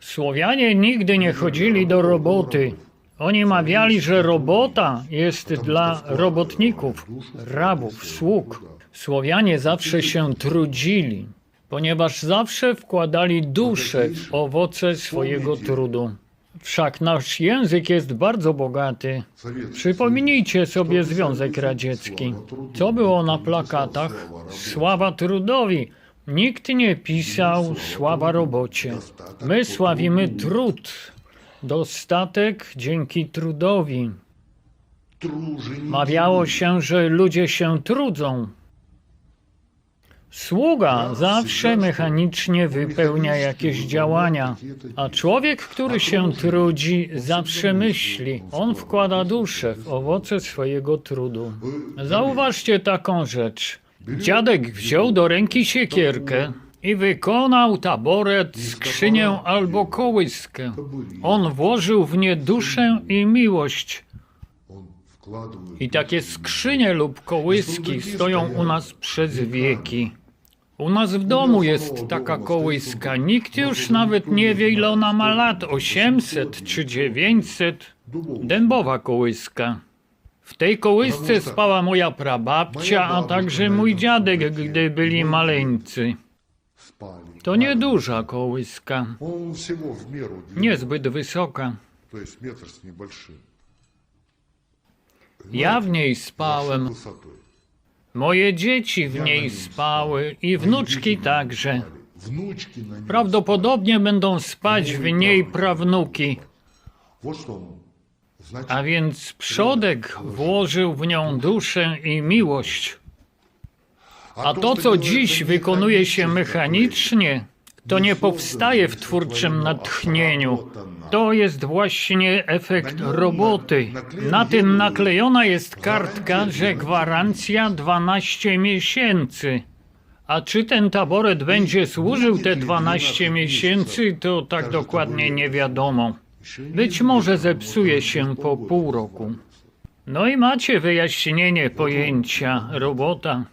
Słowianie nigdy nie chodzili do roboty. Oni mawiali, że robota jest dla robotników, rabów, sług. Słowianie zawsze się trudzili, ponieważ zawsze wkładali duszę w owoce swojego trudu. Wszak nasz język jest bardzo bogaty. Przypomnijcie sobie Związek Radziecki. Co było na plakatach? Sława trudowi, Nikt nie pisał sława robocie. My sławimy trud. Dostatek dzięki trudowi. Mawiało się, że ludzie się trudzą. Sługa zawsze mechanicznie wypełnia jakieś działania, a człowiek, który się trudzi, zawsze myśli. On wkłada duszę w owoce swojego trudu. Zauważcie taką rzecz. Dziadek wziął do ręki siekierkę i wykonał taboret, skrzynię albo kołyskę. On włożył w nie duszę i miłość. I takie skrzynie lub kołyski stoją u nas przez wieki. U nas w domu jest taka kołyska. Nikt już nawet nie wie, ile ona ma lat 800 czy 900. Dębowa kołyska. W tej kołysce spała moja prababcia, a także mój dziadek, gdy byli maleńcy. To nieduża kołyska, niezbyt wysoka. Ja w niej spałem. Moje dzieci w niej spały i wnuczki także. Prawdopodobnie będą spać w niej prawnuki a więc przodek włożył w nią duszę i miłość. A to, co dziś wykonuje się mechanicznie, to nie powstaje w twórczym natchnieniu. To jest właśnie efekt roboty. Na tym naklejona jest kartka, że gwarancja 12 miesięcy. A czy ten taboret będzie służył te 12 miesięcy, to tak dokładnie nie wiadomo. Być może zepsuje się po pół roku. No i macie wyjaśnienie pojęcia robota.